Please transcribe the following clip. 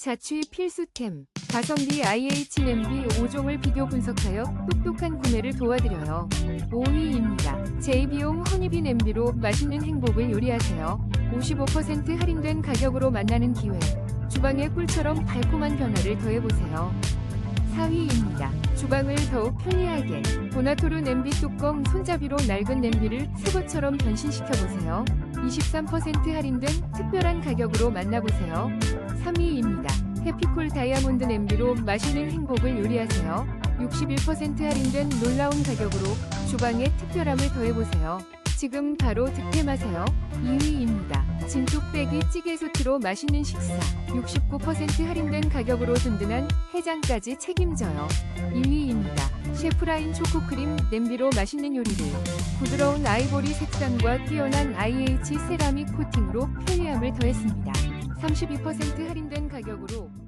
자취 필수템. 가성비 IH 냄비 5종을 비교 분석하여 똑똑한 구매를 도와드려요. 5위입니다. 제2비용 허니비 냄비로 맛있는 행복을 요리하세요. 55% 할인된 가격으로 만나는 기회. 주방의 꿀처럼 달콤한 변화를 더해보세요. 4위입니다. 주방을 더욱 편리하게. 보나토르 냄비 뚜껑 손잡이로 낡은 냄비를 새 것처럼 변신시켜보세요. 23% 할인된 특별한 가격으로 만나보세요. 3위입니다. 해피콜 다이아몬드 냄비로 맛있는 행복을 요리하세요. 61% 할인된 놀라운 가격으로 주방에 특별함을 더해보세요. 지금 바로 득템하세요. 2위입니다. 진뚝배기 찌개 소트로 맛있는 식사. 69% 할인된 가격으로 든든한 해장까지 책임져요. 1위입니다. 셰프라인 초코크림 냄비로 맛있는 요리를. 부드러운 아이보리 색상과 뛰어난 IH 세라믹 코팅으로 편리함을 더했습니다. 32% 할인된 가격으로.